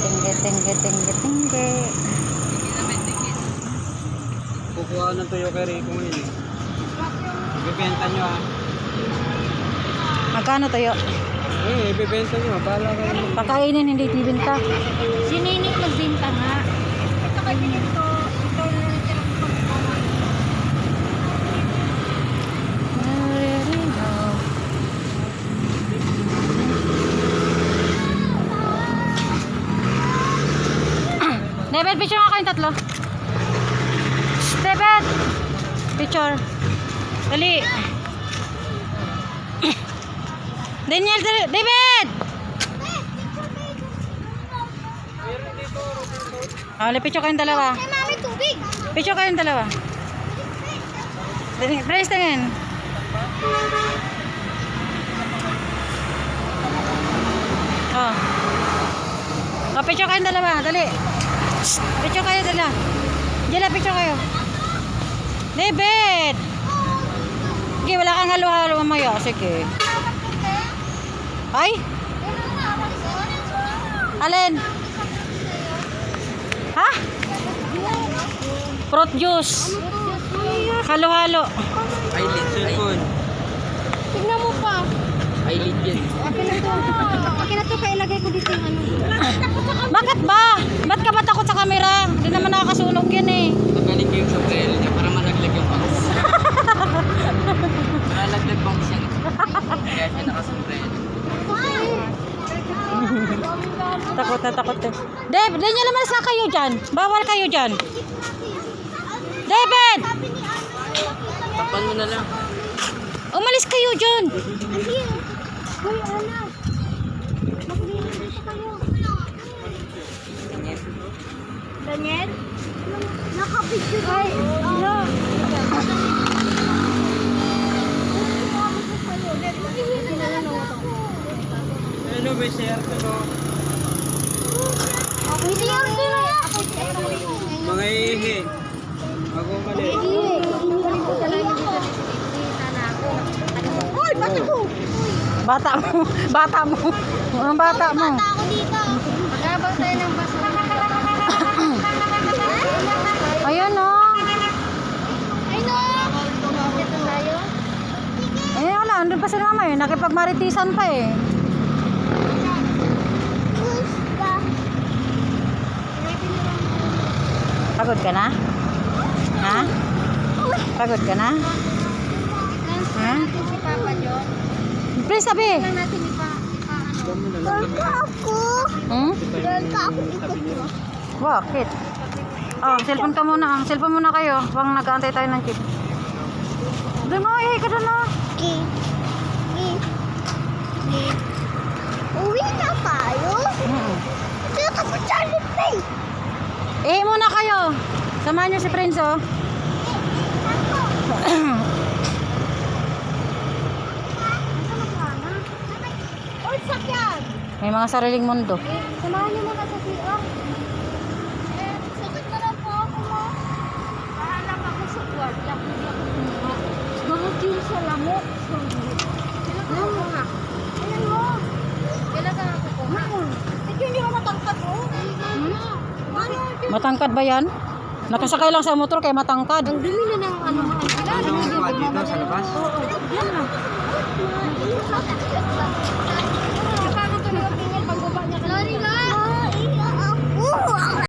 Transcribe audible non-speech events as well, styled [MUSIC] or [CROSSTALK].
tingge, tingge, tingge, tingge. Kukuha ng tuyo kay Rico ngayon eh. Ibibenta nyo ah. Magkano tayo? Eh, ibibenta nyo. Bahala ka naman. Pakainin, hindi tibinta. Si Nini magbinta nga. Ito kay Pinito. Ito na lang David, picture nga kayong tatlo. David! Picture. Dali. [COUGHS] Daniel, dali. David! Hali, picture kayong dalawa. Picture kayong dalawa. Dali, Brace tingin. Oh. Oh, picture kayong dalawa. Dali. Shh, Picture kayo dala. Dila, picture kayo. David! Sige, wala kang halo-halo mamaya. Sige. Ay? Alin? Ha? Fruit juice. Halo-halo. Eyelid, cellphone. Tignan mo pa. Eyelid yan. Akin na to. Akin na to, kailagay ko dito yung ano. Bakit ba takot sa camera? Hindi naman nakakasunog yan eh. Tanggalin ko yung sombrero niya para malaglag yung bangs. Malalaglag bangs yan. Kaya siya nakasombrero. Takot na takot eh. Dave, di nyo naman sa kayo dyan. Bawal kayo dyan. David! Tapan mo na lang. Umalis kayo dyan. Hoy, anak. Maglinis dito kayo. Daniel? Nakapicture Ay, ano? Ano, may share ko no? Hindi yan sila. Mga ihi. Ako mali. Hoy, bata ko! Bata mo. Bata mo. Bata mo? Bata ako dito. Magabang tayo ng bus. Ayun oh. Ay no! Dito tayo. Eh wala, andun pa si mama eh. Nakipagmaritisan pa eh. Pagod ka na? Ha? Pagod ka na? Ha? Si Papa John. Please sabi. Lang natin ipa... Dorka ako. Hmm? Dorka ako ikot mo. Bakit? Oh, cellphone ka muna. Ang cellphone muna kayo. Bang nag-aantay tayo ng chip. Doon oh, ihi ka doon oh. Okay. Okay. Uwi na tayo? Hmm. Dito ka sa Charlie Pay. Ihi muna kayo. Samahan niyo si Prince oh. May mga sariling mundo. Samahan niyo muna sa CR. Eh, sakit na lang po ako mo. Bahala ka ako sa kwarta. Bakit yun sa lamok? Alam mo nga. Ayan mo. Kailan ka nakukuha? Ito hindi mo matangkad mo. Matangkad ba yan? Nakasakay lang sa motor kaya matangkad. Ang dumi na ng ano. Ano dito sa labas? Oo. Yan na.